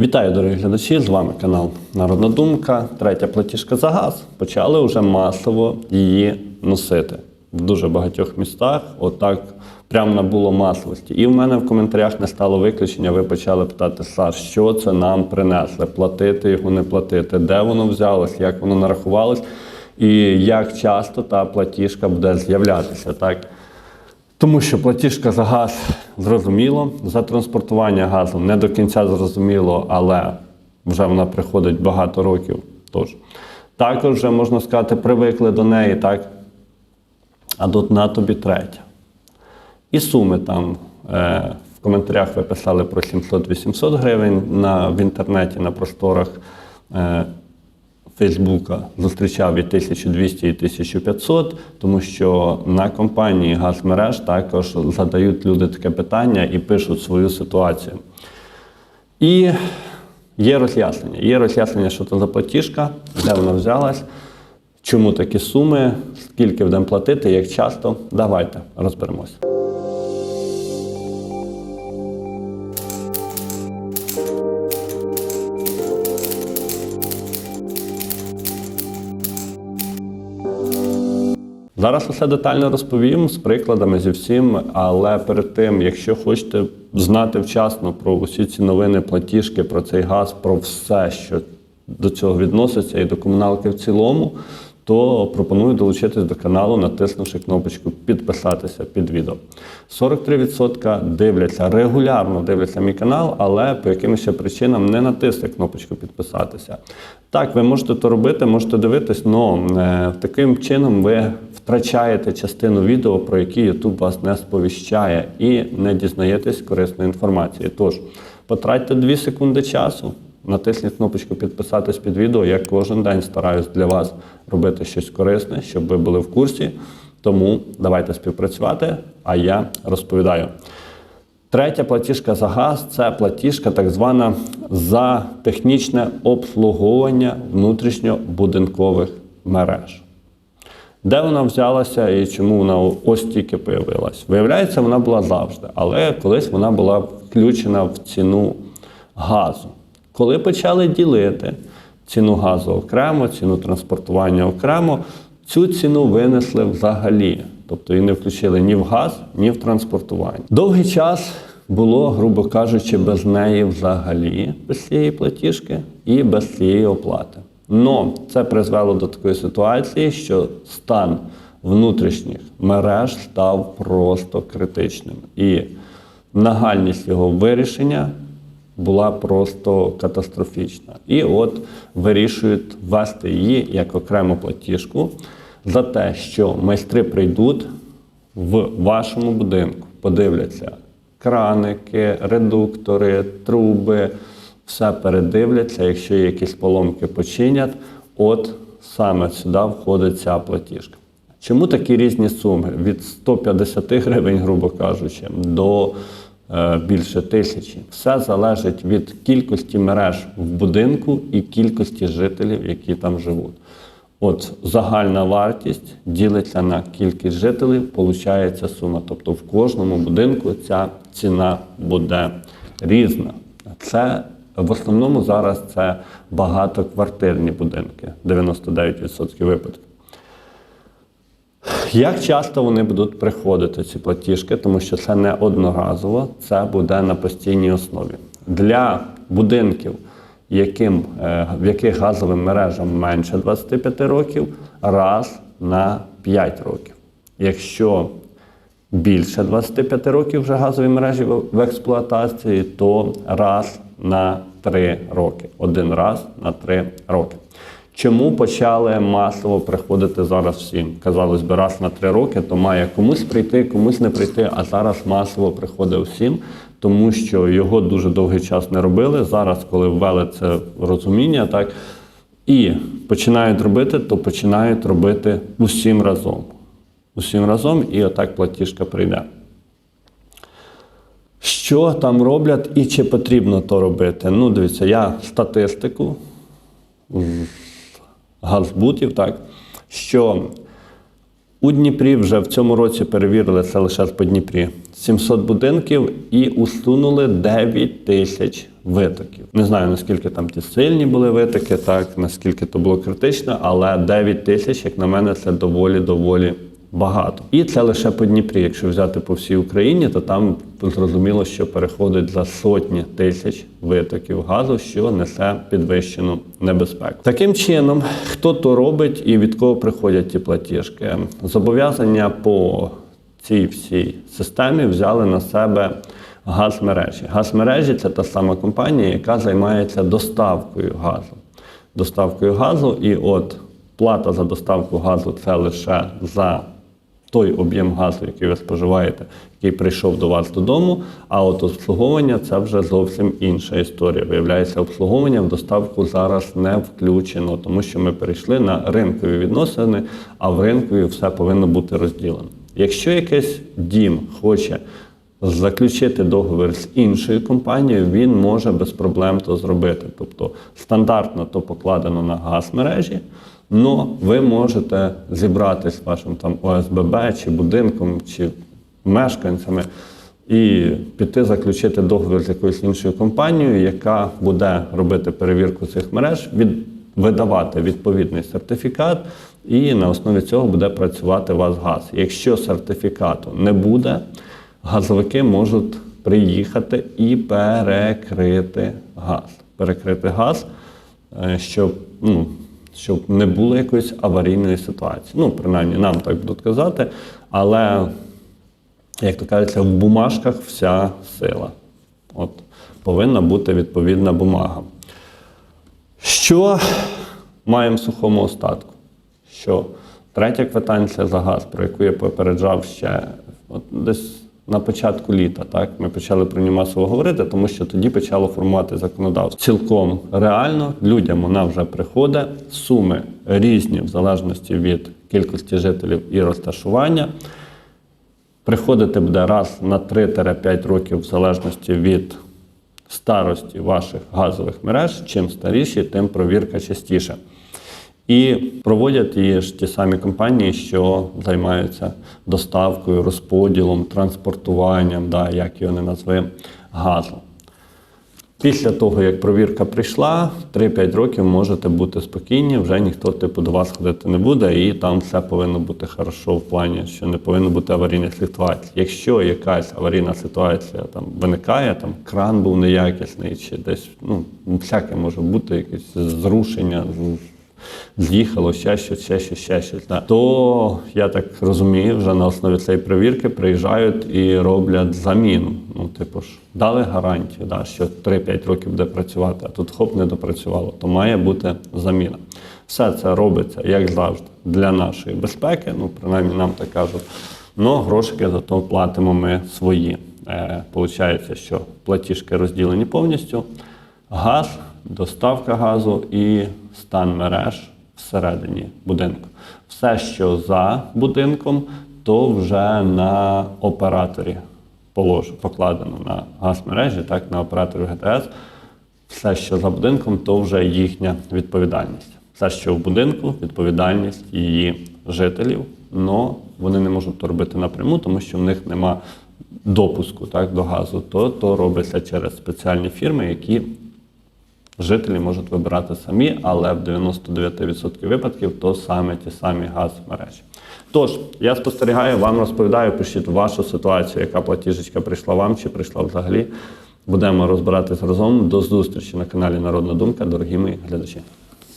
Вітаю, дорогі глядачі! З вами канал Народна Думка. Третя платіжка за газ. Почали вже масово її носити в дуже багатьох містах. Отак прямо набуло масовості. І в мене в коментарях не стало виключення. Ви почали питати, Саш, що це нам принесли? Платити його, не платити, де воно взялось, як воно нарахувалось, і як часто та платіжка буде з'являтися. Так? Тому що платіжка за газ зрозуміло, за транспортування газу не до кінця зрозуміло, але вже вона приходить багато років. Тож також вже можна сказати, привикли до неї, так? А тут на тобі третя. І суми там е, в коментарях ви писали про 700-800 гривень на, в інтернеті на просторах. Е, Фейсбука зустрічав і 1200 і 1500, тому що на компанії Газмереж також задають люди таке питання і пишуть свою ситуацію. І є роз'яснення. Є роз'яснення, що це за платіжка, де вона взялась, чому такі суми, скільки будемо платити, як часто. Давайте розберемося. Зараз усе детально розповім з прикладами зі всім, але перед тим, якщо хочете знати вчасно про усі ці новини, платіжки, про цей газ, про все, що до цього відноситься, і до комуналки в цілому, то пропоную долучитись до каналу, натиснувши кнопочку підписатися під відео. 43% дивляться, регулярно дивляться мій канал, але по якимось причинам не натисли кнопочку підписатися. Так, ви можете то робити, можете дивитись, але таким чином ви втрачаєте частину відео, про які YouTube вас не сповіщає, і не дізнаєтесь корисної інформації. Тож, потратьте 2 секунди часу. Натисніть кнопочку підписатись під відео. Я кожен день стараюсь для вас робити щось корисне, щоб ви були в курсі. Тому давайте співпрацювати, а я розповідаю. Третя платіжка за газ це платіжка так звана за технічне обслуговування внутрішньобудинкових мереж. Де вона взялася і чому вона ось тільки появилась? Виявляється, вона була завжди, але колись вона була включена в ціну газу. Коли почали ділити ціну газу окремо, ціну транспортування окремо, цю ціну винесли взагалі. Тобто її не включили ні в газ, ні в транспортування. Довгий час було, грубо кажучи, без неї взагалі, без цієї платіжки і без цієї оплати. Но це призвело до такої ситуації, що стан внутрішніх мереж став просто критичним. І нагальність його вирішення була просто катастрофічна. І от вирішують ввести її як окрему платіжку за те, що майстри прийдуть в вашому будинку, подивляться краники, редуктори, труби, все передивляться. Якщо якісь поломки, починять. От саме сюди входить ця платіжка. Чому такі різні суми? Від 150 гривень, грубо кажучи, до е, більше тисячі. Все залежить від кількості мереж в будинку і кількості жителів, які там живуть. От загальна вартість ділиться на кількість жителів, получається сума. Тобто в кожному будинку ця ціна буде різна. Це в основному зараз це багатоквартирні будинки, 99% випадків. Як часто вони будуть приходити, ці платіжки, тому що це не одноразово, це буде на постійній основі. Для будинків, яким, е, в яких газовим мережам менше 25 років, раз на 5 років. Якщо більше 25 років вже газові мережі в в експлуатації, то раз на 3 роки. Один раз на 3 роки. Чому почали масово приходити зараз всім? Казалось би, раз на три роки, то має комусь прийти, комусь не прийти, а зараз масово приходить всім, тому що його дуже довгий час не робили. Зараз, коли ввели це розуміння, так і починають робити, то починають робити усім разом. Усім разом, і отак платіжка прийде. Що там роблять і чи потрібно то робити? Ну, дивіться, я статистику газбутів, так, що у Дніпрі вже в цьому році перевірили це лише по Дніпрі 700 будинків і усунули 9 тисяч витоків. Не знаю наскільки там ті сильні були витоки, так наскільки то було критично, але 9 тисяч, як на мене, це доволі доволі. Багато. І це лише по Дніпрі. Якщо взяти по всій Україні, то там зрозуміло, що переходить за сотні тисяч витоків газу, що несе підвищену небезпеку. Таким чином, хто то робить і від кого приходять ті платіжки? Зобов'язання по цій всій системі взяли на себе газмережі. Газмережі це та сама компанія, яка займається доставкою газу. Доставкою газу, і от плата за доставку газу це лише за той об'єм газу, який ви споживаєте, який прийшов до вас додому. А от обслуговування це вже зовсім інша історія. Виявляється, обслуговування в доставку зараз не включено, тому що ми перейшли на ринкові відносини, а в ринкові все повинно бути розділено. Якщо якийсь дім хоче заключити договір з іншою компанією, він може без проблем то зробити. Тобто стандартно то покладено на газ мережі, але ви можете зібратися з вашим там ОСББ чи будинком, чи мешканцями і піти заключити договір з якоюсь іншою компанією, яка буде робити перевірку цих мереж, від, видавати відповідний сертифікат, і на основі цього буде працювати вас газ. Якщо сертифікату не буде, газовики можуть приїхати і перекрити газ. Перекрити газ, е, щоб, ну, щоб не було якоїсь аварійної ситуації. Ну, принаймні, нам так будуть казати, але, як то кажеться, в бумажках вся сила. От, повинна бути відповідна бумага. Що маємо в сухому остатку? Що третя квитанція за газ, про яку я попереджав ще от десь на початку літа, так ми почали про нього масово говорити, тому що тоді почало формувати законодавство. Цілком реально людям вона вже приходить. Суми різні в залежності від кількості жителів і розташування. Приходити буде раз на 3-5 років в залежності від старості ваших газових мереж. Чим старіші, тим провірка частіше. І проводять її ж ті самі компанії, що займаються доставкою, розподілом, транспортуванням, да, як його не назви, газу. Після того, як провірка прийшла, 3-5 років можете бути спокійні, вже ніхто типу до вас ходити не буде, і там все повинно бути хорошо в плані, що не повинно бути аварійних ситуацій. Якщо якась аварійна ситуація там виникає, там кран був неякісний, чи десь ну всяке може бути, якесь зрушення. З'їхало ще щось, ще щось, ще щось. То я так розумію, вже на основі цієї перевірки приїжджають і роблять заміну. Ну, типу ж, дали гарантію, да, що 3-5 років буде працювати, а тут хоп не допрацювало, то має бути заміна. Все це робиться, як завжди, для нашої безпеки. Ну, принаймні нам так кажуть. Ну, грошики зато платимо ми свої. Е, Получається, що платіжки розділені повністю. Газ, доставка газу і стан мереж всередині будинку. Все, що за будинком, то вже на операторі полож, покладено на газ мережі, так, на операторі ГТС. Все, що за будинком, то вже їхня відповідальність. Все, що в будинку, відповідальність її жителів, але вони не можуть то робити напряму, тому що в них нема допуску так, до газу, то, то робиться через спеціальні фірми, які жителі можуть вибирати самі, але в 99% випадків то саме ті самі газ мережі. Тож, я спостерігаю, вам розповідаю, пишіть вашу ситуацію, яка платіжечка прийшла вам чи прийшла взагалі. Будемо розбиратись разом. До зустрічі на каналі Народна Думка, дорогі мої глядачі.